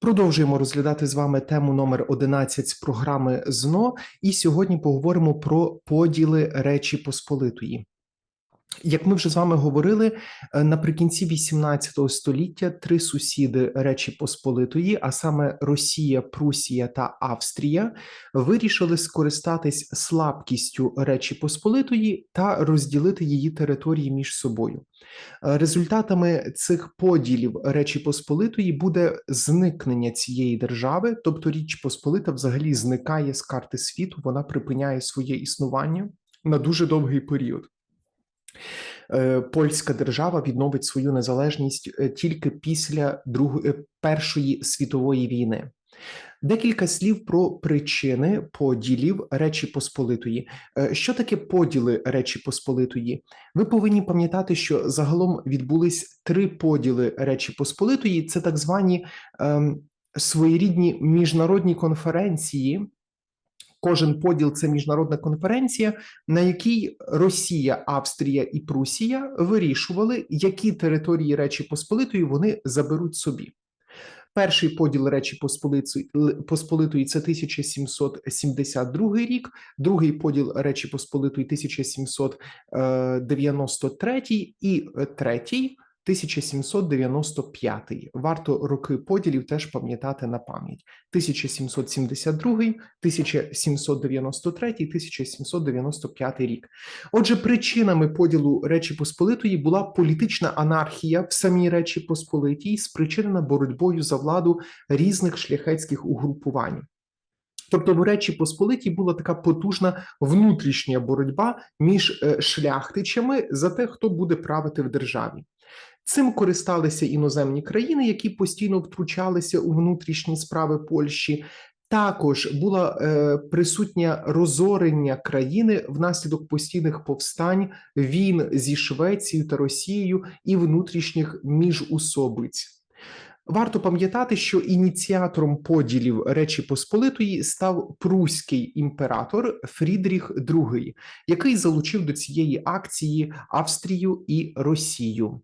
Продовжуємо розглядати з вами тему номер 11 з програми ЗНО, і сьогодні поговоримо про поділи Речі Посполитої. Як ми вже з вами говорили, е, наприкінці 18 століття три сусіди Речі Посполитої, а саме Росія, Прусія та Австрія, вирішили скористатись слабкістю Речі Посполитої та розділити її території між собою. Е, Результатами цих поділів Речі Посполитої буде зникнення цієї держави, тобто Річ Посполита взагалі зникає з карти світу, вона припиняє своє існування на дуже довгий період. Е, Польська держава відновить свою незалежність е, тільки після Другої е, Першої світової війни. Декілька слів про причини поділів Речі Посполитої. Що таке поділи Речі Посполитої? Ви повинні пам'ятати, що загалом відбулись три поділи Речі Посполитої. Це так звані ем, своєрідні міжнародні конференції. Кожен поділ це міжнародна конференція, на якій Росія, Австрія і Прусія вирішували, які території Речі Посполитої вони заберуть собі. Перший поділ Речі Посполитої, це 1772 рік, другий поділ Речі Посполитої 1793 і е, третій 1795. Варто роки поділів теж пам'ятати на пам'ять: 1772, 1793, 1795 рік. Отже, причинами поділу Речі Посполитої була політична анархія в самій Речі Посполитій, спричинена боротьбою за владу різних шляхетських угрупувань. Тобто в Речі Посполитій була така потужна внутрішня боротьба між е, шляхтичами за те, хто буде правити в державі. Цим користалися іноземні країни, які постійно втручалися у внутрішні справи Польщі. Також була е, присутня розорення країни внаслідок постійних повстань, війн зі Швецією та Росією і внутрішніх міжусобиць. Варто пам'ятати, що ініціатором поділів Речі Посполитої став пруський імператор Фрідріх II, який залучив до цієї акції Австрію і Росію.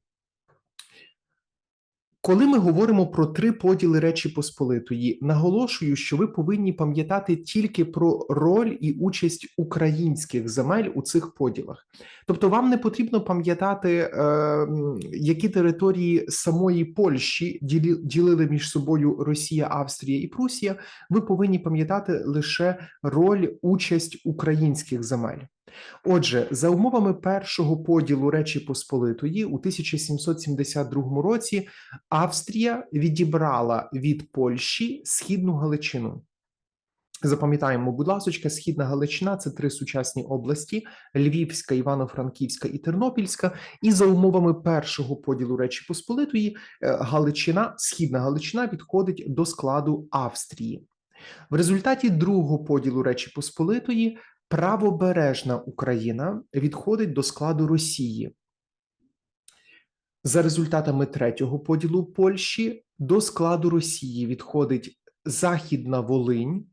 Коли ми говоримо про три поділи Речі Посполитої, наголошую, що ви повинні пам'ятати тільки про роль і участь українських земель у цих поділах. Тобто, вам не потрібно пам'ятати, е, які території самої Польщі ділили між собою Росія, Австрія і Прусія. Ви повинні пам'ятати лише роль, участь українських земель. Отже, за умовами першого поділу Речі Посполитої у 1772 році Австрія відібрала від Польщі східну Галичину. Запам'ятаємо, будь ласка, східна Галичина це три сучасні області: Львівська, Івано-Франківська і Тернопільська. І за умовами першого поділу Речі Посполитої е, Галичина, східна Галичина відходить до складу Австрії. В результаті другого поділу Речі Посполитої правобережна Україна відходить до складу Росії. За результатами третього поділу Польщі до складу Росії відходить Західна Волинь,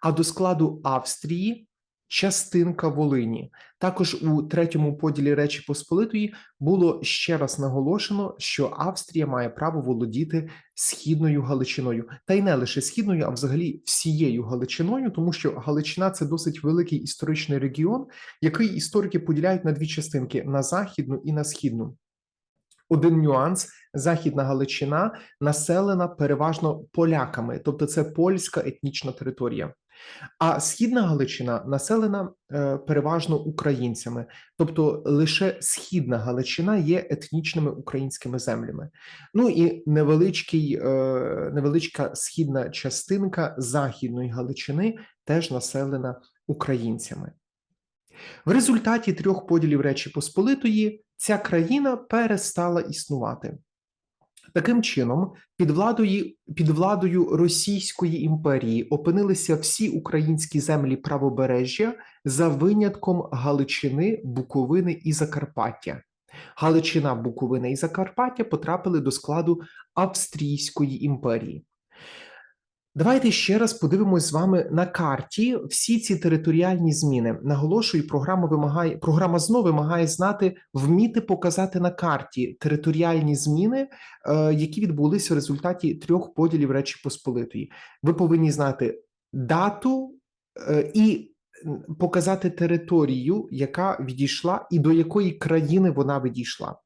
а до складу Австрії частинка Волині. Також у третьому поділі Речі Посполитої було ще раз наголошено, що Австрія має право володіти східною Галичиною, та й не лише східною, а взагалі всією Галичиною, тому що Галичина це досить великий історичний регіон, який історики поділяють на дві частинки: на західну і на східну. Один нюанс: Західна Галичина населена переважно поляками, тобто це польська етнічна територія. А східна Галичина населена е, переважно українцями, тобто лише східна Галичина є етнічними українськими землями. Ну і невеличкий, е, невеличка східна частинка Західної Галичини теж населена українцями. В результаті трьох поділів Речі Посполитої ця країна перестала існувати. Таким чином, під владою, під владою Російської імперії опинилися всі українські землі правобережжя за винятком Галичини, Буковини і Закарпаття. Галичина, Буковина і Закарпаття потрапили до складу Австрійської імперії. Давайте ще раз подивимось з вами на карті всі ці територіальні зміни. Наголошую, програма вимагає програма ЗНО вимагає знати, вміти показати на карті територіальні зміни, е, які відбулися в результаті трьох поділів Речі Посполитої. Ви повинні знати дату е, і показати територію, яка відійшла, і до якої країни вона відійшла.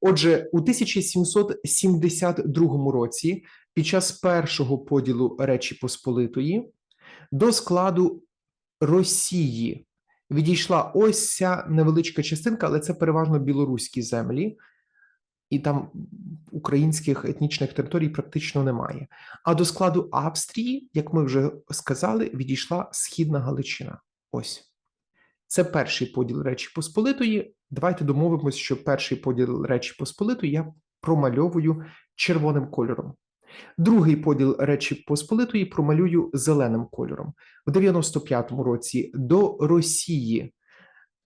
Отже, у 1772 році, під час першого поділу Речі Посполитої, до складу Росії відійшла ось ця невеличка частинка, але це переважно білоруські землі, і там українських етнічних територій практично немає. А до складу Австрії, як ми вже сказали, відійшла Східна Галичина. Ось. Це перший поділ Речі Посполитої. Давайте домовимося, що перший поділ Речі Посполитої я промальовую червоним кольором. Другий поділ Речі Посполитої промалюю зеленим кольором. В 95-му році до Росії,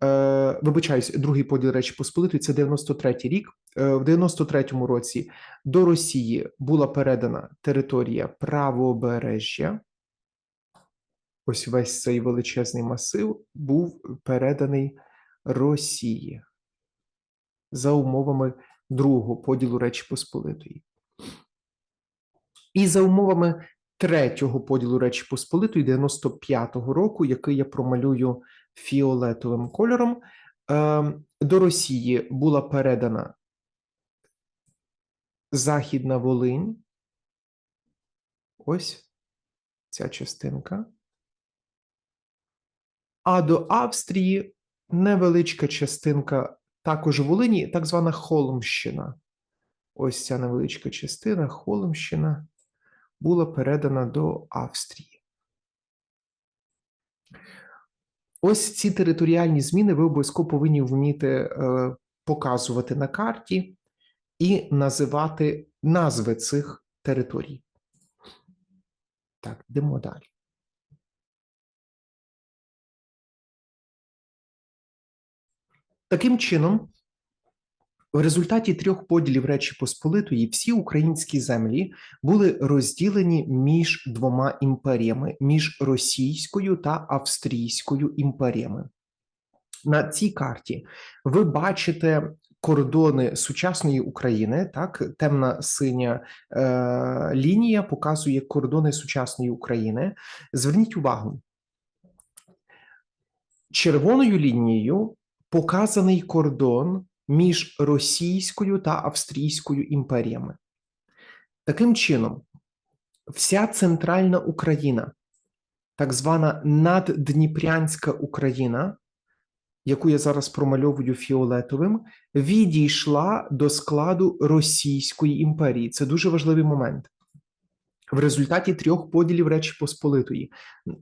е, вибачаюсь, другий поділ Речі Посполитої це 93-й рік. Е, в 93-му році до Росії була передана територія правобережжя. Ось весь цей величезний масив був переданий Росії за умовами другого поділу Речі Посполитої. І за умовами третього поділу Речі Посполитої 95-го року, який я промалюю фіолетовим кольором, ем, до Росії була передана Західна Волинь. Ось ця частинка. А до Австрії невеличка частинка також Волині, так звана Холмщина. Ось ця невеличка частина Холмщина була передана до Австрії. Ось ці територіальні зміни ви обов'язково повинні вміти е, показувати на карті і називати назви цих територій. Так, йдемо далі. Таким чином, в результаті трьох поділів Речі Посполитої всі українські землі були розділені між двома імперіями: між Російською та Австрійською імперіями. На цій карті ви бачите кордони сучасної України. Так, темна синя е, лінія показує кордони сучасної України. Зверніть увагу, червоною лінією показаний кордон між Російською та Австрійською імперіями. Таким чином, вся центральна Україна, так звана наддніпрянська Україна, яку я зараз промальовую фіолетовим, відійшла до складу Російської імперії. Це дуже важливий момент в результаті трьох поділів Речі Посполитої.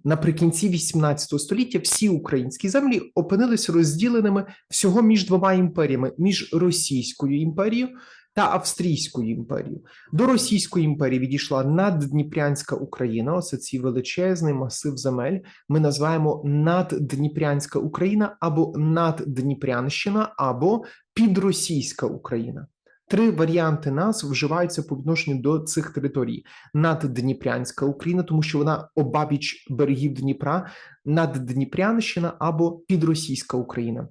Наприкінці XVIII століття всі українські землі опинилися розділеними всього між двома імперіями: між Російською імперією та Австрійською імперією. До Російської імперії відійшла наддніпрянська Україна. Оце цей величезний масив земель. Ми називаємо наддніпрянська Україна або наддніпрянщина, або підросійська Україна. Три варіанти назв вживаються по відношенню до цих територій: наддніпрянська Україна, тому що вона обабіч берегів Дніпра, наддніпрянщина або підросійська Україна.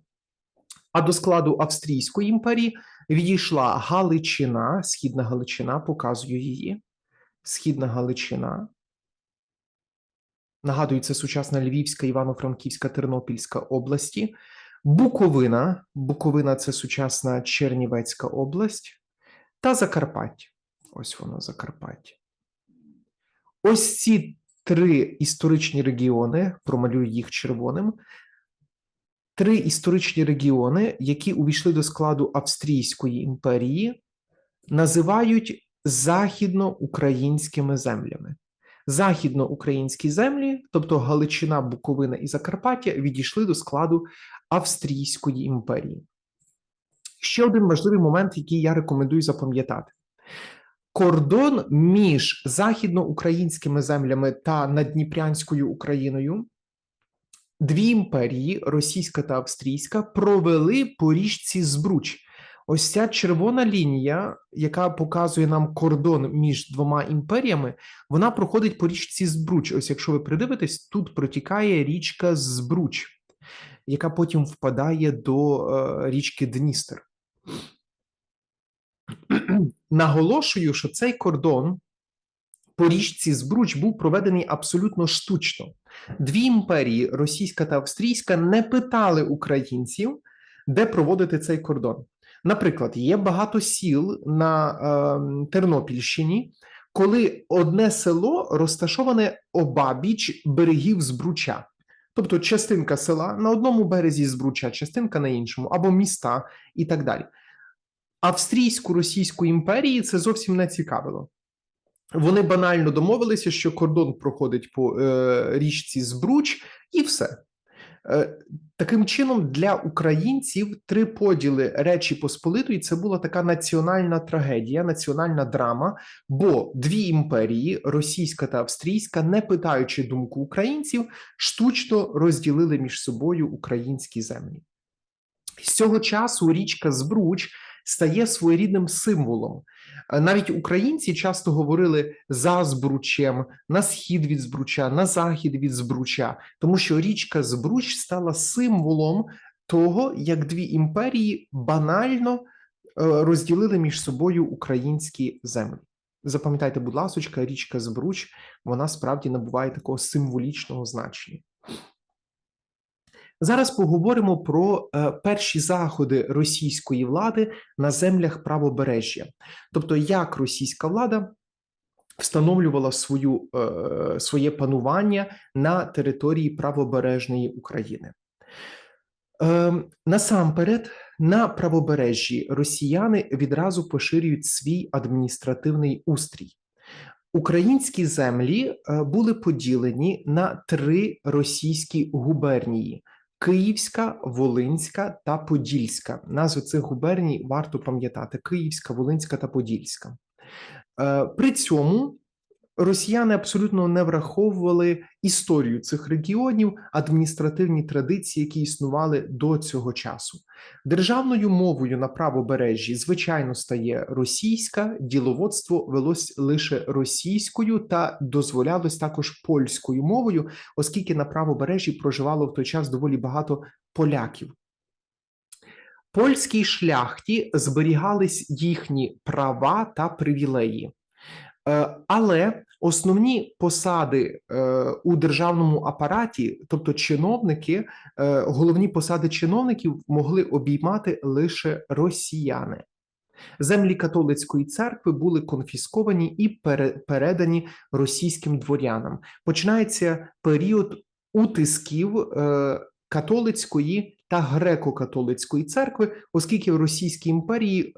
А до складу Австрійської імперії відійшла Галичина, Східна Галичина, показую її. Східна Галичина. Нагадую, це сучасна Львівська, Івано-Франківська, Тернопільська області. Буковина, Буковина це сучасна Чернівецька область та Закарпаття. Ось воно Закарпаття. Ось ці три історичні регіони, промалюю їх червоним. Три історичні регіони, які увійшли до складу Австрійської імперії, називають західноукраїнськими землями. Західноукраїнські землі, тобто Галичина, Буковина і Закарпаття, відійшли до складу Австрійської імперії. Ще один важливий момент, який я рекомендую запам'ятати: кордон між західноукраїнськими землями та Надніпрянською Україною. Дві імперії, російська та австрійська, провели по річці Збруч. Ось ця червона лінія, яка показує нам кордон між двома імперіями, вона проходить по річці Збруч. Ось якщо ви придивитесь, тут протікає річка Збруч, яка потім впадає до е, річки Дністер. Наголошую, що цей кордон по річці Збруч був проведений абсолютно штучно. Дві імперії, російська та австрійська, не питали українців, де проводити цей кордон. Наприклад, є багато сіл на е, Тернопільщині, коли одне село розташоване обабіч берегів Збруча. Тобто частинка села на одному березі Збруча, частинка на іншому, або міста і так далі. Австрійську російську імперії це зовсім не цікавило. Вони банально домовилися, що кордон проходить по е, річці Збруч, і все. Е, таким чином, для українців три поділи Речі Посполитої це була така національна трагедія, національна драма. Бо дві імперії, російська та австрійська, не питаючи думку українців, штучно розділили між собою українські землі. З цього часу річка Збруч стає своєрідним символом. Е, Навіть українці часто говорили за Збручем, на схід від Збруча, на захід від Збруча, тому що річка Збруч стала символом того, як дві імперії банально е, розділили між собою українські землі. Запам'ятайте, будь ласка, річка Збруч, вона справді набуває такого символічного значення. Зараз поговоримо про е, перші заходи російської влади на землях правобережжя, тобто як російська влада встановлювала свою, е, своє панування на території правобережної України. Е, насамперед, на правобережжі росіяни відразу поширюють свій адміністративний устрій. Українські землі е, були поділені на три російські губернії: Київська, Волинська та Подільська. Назви цих губерній варто пам'ятати: Київська, Волинська та Подільська. Е, При цьому росіяни абсолютно не враховували історію цих регіонів, адміністративні традиції, які існували до цього часу. Державною мовою на правобережжі, звичайно, стає російська, діловодство велось лише російською та дозволялось також польською мовою, оскільки на правобережжі проживало в той час доволі багато поляків. Польській шляхті зберігались їхні права та привілеї. Е, Але основні посади е, у державному апараті, тобто чиновники, е, головні посади чиновників могли обіймати лише росіяни. Землі католицької церкви були конфісковані і пере- передані російським дворянам. Починається період утисків католицької та греко-католицької церкви, оскільки в Російській імперії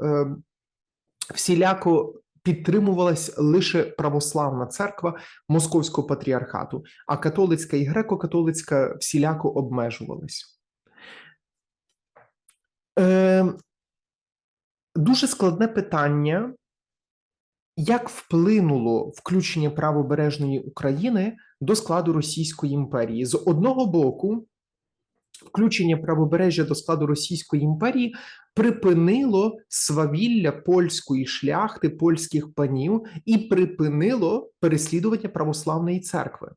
всіляко підтримувалась лише православна церква Московського патріархату, а католицька і греко-католицька всіляко обмежувались. Е, дуже складне питання, як вплинуло включення правобережної України до складу Російської імперії? З одного боку, включення правобережжя до складу Російської імперії припинило свавілля польської шляхти, польських панів і припинило переслідування православної церкви.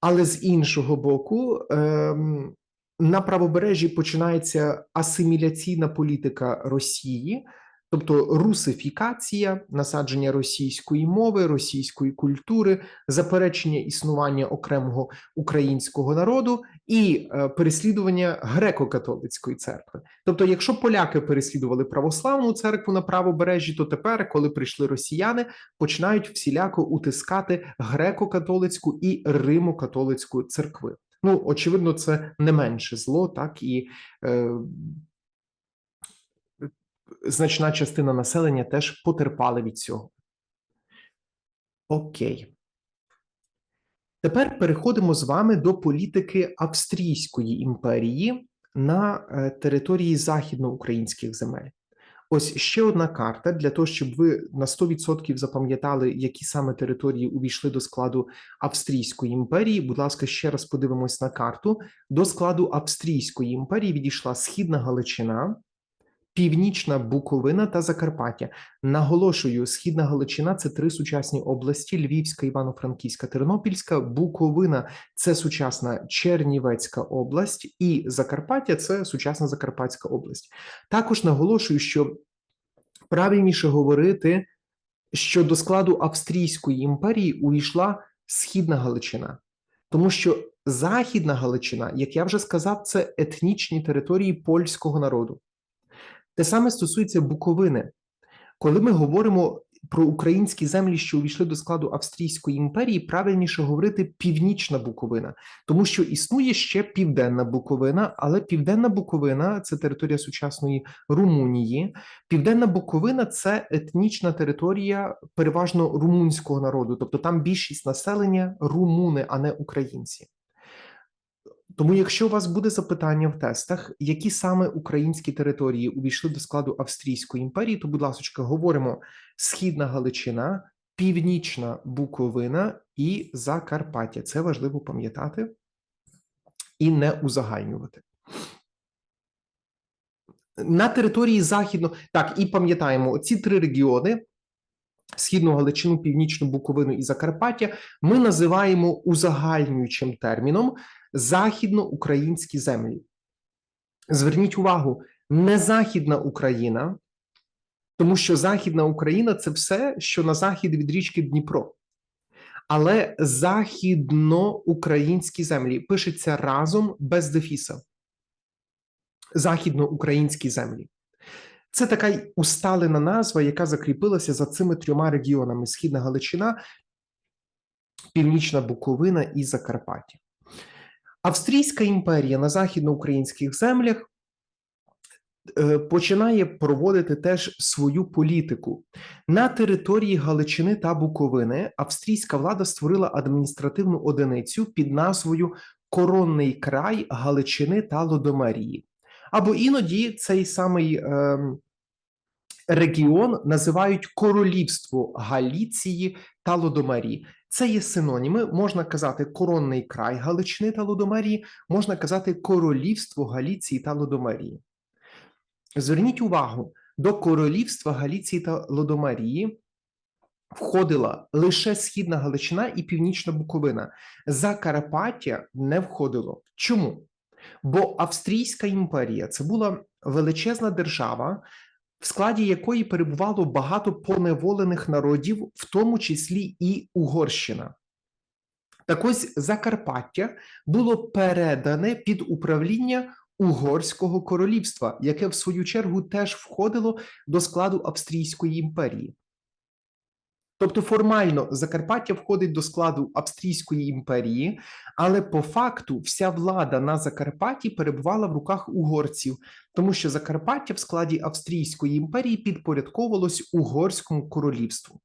Але з іншого боку, ем, на правобережжі починається асиміляційна політика Росії, тобто русифікація, насадження російської мови, російської культури, заперечення існування окремого українського народу і е, переслідування греко-католицької церкви. Тобто, якщо поляки переслідували православну церкву на правобережжі, то тепер, коли прийшли росіяни, починають всіляко утискати греко-католицьку і римо-католицьку церкви. Ну, очевидно, це не менше зло, так і е, значна частина населення теж потерпали від цього. Окей. Тепер переходимо з вами до політики Австрійської імперії на е, території західноукраїнських земель. Ось ще одна карта для того, щоб ви на 100% запам'ятали, які саме території увійшли до складу Австрійської імперії. Будь ласка, ще раз подивимось на карту. До складу Австрійської імперії відійшла Східна Галичина, Північна Буковина та Закарпаття. Наголошую, Східна Галичина це три сучасні області: Львівська, Івано-Франківська, Тернопільська, Буковина це сучасна Чернівецька область, і Закарпаття це сучасна Закарпатська область. Також наголошую, що правильніше говорити, що до складу Австрійської імперії увійшла Східна Галичина, тому що Західна Галичина, як я вже сказав, це етнічні території польського народу. Те саме стосується Буковини. Коли ми говоримо про українські землі, що увійшли до складу Австрійської імперії, правильніше говорити Північна Буковина, тому що існує ще Південна Буковина, але Південна Буковина це територія сучасної Румунії. Південна Буковина це етнічна територія переважно румунського народу, тобто там більшість населення румуни, а не українці. Тому, якщо у вас буде запитання в тестах, які саме українські території увійшли до складу Австрійської імперії, то, будь ласка, говоримо Східна Галичина, Північна Буковина і Закарпаття. Це важливо пам'ятати і не узагальнювати. На території західно так і пам'ятаємо ці три регіони: Східну Галичину, Північну Буковину і Закарпаття. Ми називаємо узагальнюючим терміном західноукраїнські землі. Зверніть увагу, не Західна Україна, тому що Західна Україна це все, що на захід від річки Дніпро. Але західноукраїнські землі пишеться разом без дефіса. Західноукраїнські землі. Це така усталена назва, яка закріпилася за цими трьома регіонами: Східна Галичина, Північна Буковина і Закарпаття. Австрійська імперія на західноукраїнських землях е, починає проводити теж свою політику. На території Галичини та Буковини австрійська влада створила адміністративну одиницю під назвою Коронний край Галичини та Лодомерії. Або іноді цей самий е, регіон називають Королівство Галіції та Лодомерії. Це є синоніми. Можна казати коронний край Галичини та Лодомерії, можна казати королівство Галіції та Лодомерії. Зверніть увагу, до королівства Галіції та Лодомерії входила лише Східна Галичина і Північна Буковина. Закарпаття не входило. Чому? Бо Австрійська імперія це була величезна держава, в складі якої перебувало багато поневолених народів, в тому числі і Угорщина. Так ось Закарпаття було передане під управління Угорського королівства, яке в свою чергу теж входило до складу Австрійської імперії. Тобто формально Закарпаття входить до складу Австрійської імперії, але по факту вся влада на Закарпатті перебувала в руках угорців, тому що Закарпаття в складі Австрійської імперії підпорядковувалось Угорському королівству.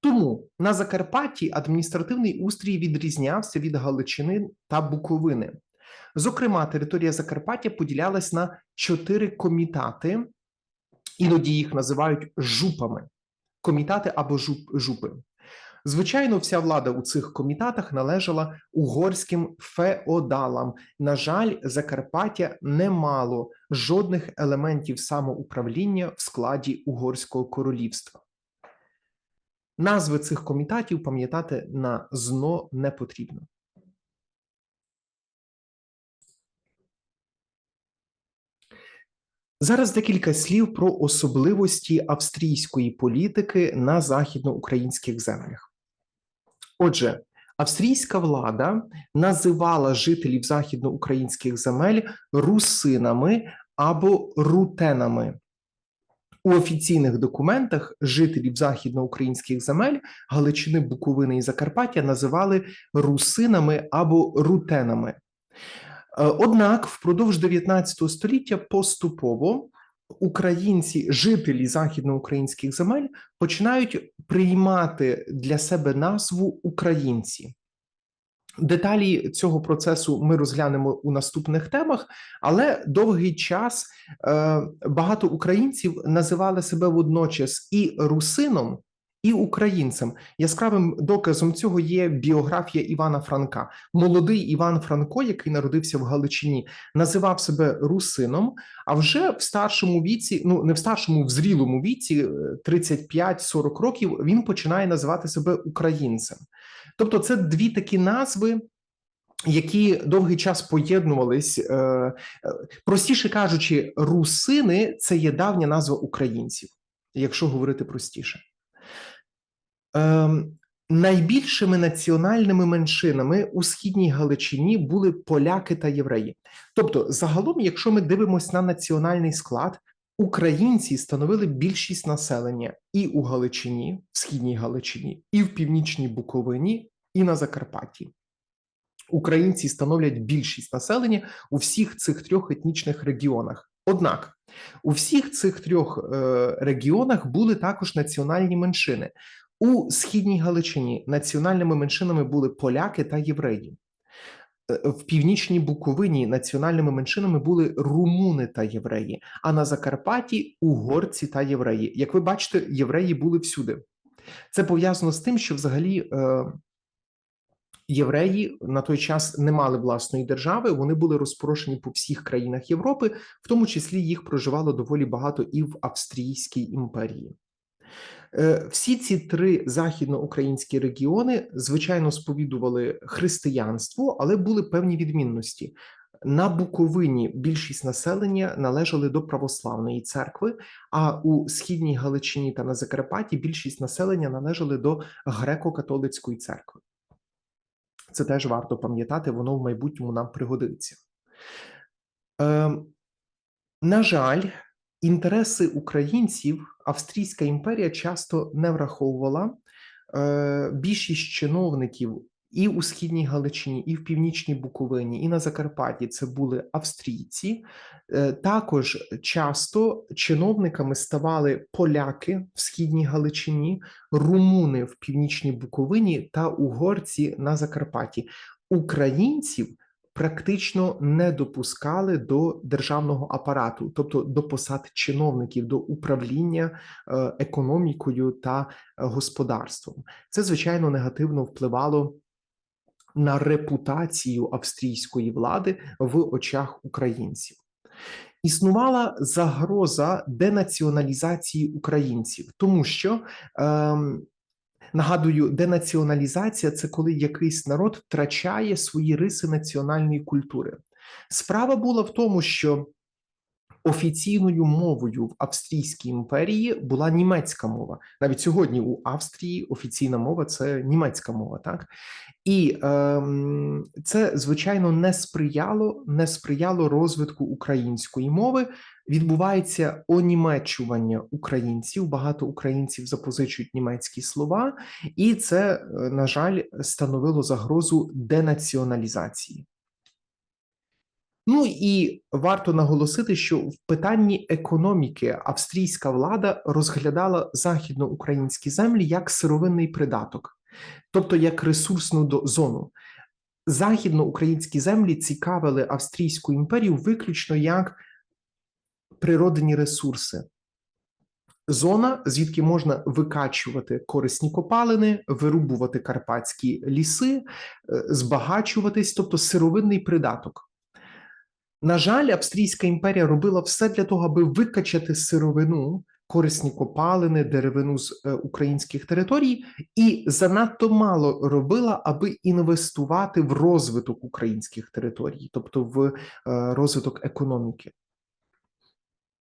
Тому на Закарпатті адміністративний устрій відрізнявся від Галичини та Буковини. Зокрема, територія Закарпаття поділялась на чотири комітати, іноді їх називають жупами комітати або жупи. Звичайно, вся влада у цих комітатах належала угорським феодалам. На жаль, Закарпаття не мало жодних елементів самоуправління в складі Угорського королівства. Назви цих комітатів пам'ятати на зно не потрібно. Зараз декілька слів про особливості австрійської політики на західноукраїнських землях. Отже, австрійська влада називала жителів західноукраїнських земель русинами або рутенами. У офіційних документах жителів західноукраїнських земель Галичини, Буковини і Закарпаття називали русинами або рутенами. Е, однак впродовж 19 століття поступово українці, жителі західноукраїнських земель, починають приймати для себе назву українці. Деталі цього процесу ми розглянемо у наступних темах, але довгий час е, багато українців називали себе водночас і русином, і українцем. Яскравим доказом цього є біографія Івана Франка. Молодий Іван Франко, який народився в Галичині, називав себе русином. А вже в старшому віці, ну не в старшому, в зрілому віці, е, 35-40 років, він починає називати себе українцем. Тобто, це дві такі назви. Які довгий час поєднувались, е, е, простіше кажучи, русини це є давня назва українців, якщо говорити простіше. Ем, найбільшими національними меншинами у східній Галичині були поляки та євреї. Тобто, загалом, якщо ми дивимося на національний склад, українці становили більшість населення і у Галичині, в східній Галичині, і в північній Буковині, і на Закарпатті. Українці становлять більшість населення у всіх цих трьох етнічних регіонах. Однак у всіх цих трьох е, регіонах були також національні меншини. У східній Галичині національними меншинами були поляки та євреї. Е, В північній Буковині національними меншинами були румуни та євреї, а на Закарпатті угорці та євреї. Як ви бачите, євреї були всюди. Це пов'язано з тим, що взагалі е, євреї на той час не мали власної держави. Вони були розпорошені по всіх країнах Європи, в тому числі їх проживало доволі багато і в Австрійській імперії. Е, Всі ці три західноукраїнські регіони, звичайно, сповідували християнство, але були певні відмінності. На Буковині більшість населення належали до православної церкви, а у східній Галичині та на Закарпатті більшість населення належали до греко-католицької церкви. Це теж варто пам'ятати, воно в майбутньому нам пригодиться. Е, на жаль, інтереси українців Австрійська імперія часто не враховувала. Е, більшість чиновників і у східній Галичині, і в північній Буковині, і на Закарпатті це були австрійці. Е, також часто чиновниками ставали поляки в східній Галичині, румуни в північній Буковині та угорці на Закарпатті. Українців практично не допускали до державного апарату, тобто до посад чиновників, до управління е, економікою та е, господарством. Це звичайно негативно впливало на репутацію австрійської влади в очах українців. Існувала загроза денаціоналізації українців, тому що ем, нагадую, денаціоналізація це коли якийсь народ втрачає свої риси національної культури. Справа була в тому, що офіційною мовою в Австрійській імперії була німецька мова. Навіть сьогодні у Австрії офіційна мова це німецька мова, так і ем, це звичайно не сприяло, не сприяло розвитку української мови. Відбувається онімечування українців. Багато українців запозичують німецькі слова, і це, е, на жаль, становило загрозу денаціоналізації. Ну і варто наголосити, що в питанні економіки австрійська влада розглядала західноукраїнські землі як сировинний придаток, тобто як ресурсну зону. Західноукраїнські землі цікавили Австрійську імперію виключно як природні ресурси. Зона, звідки можна викачувати корисні копалини, вирубувати карпатські ліси, е, збагачуватись, тобто сировинний придаток. На жаль, Австрійська імперія робила все для того, аби викачати сировину, корисні копалини, деревину з е, українських територій, і занадто мало робила, аби інвестувати в розвиток українських територій, тобто в е, розвиток економіки.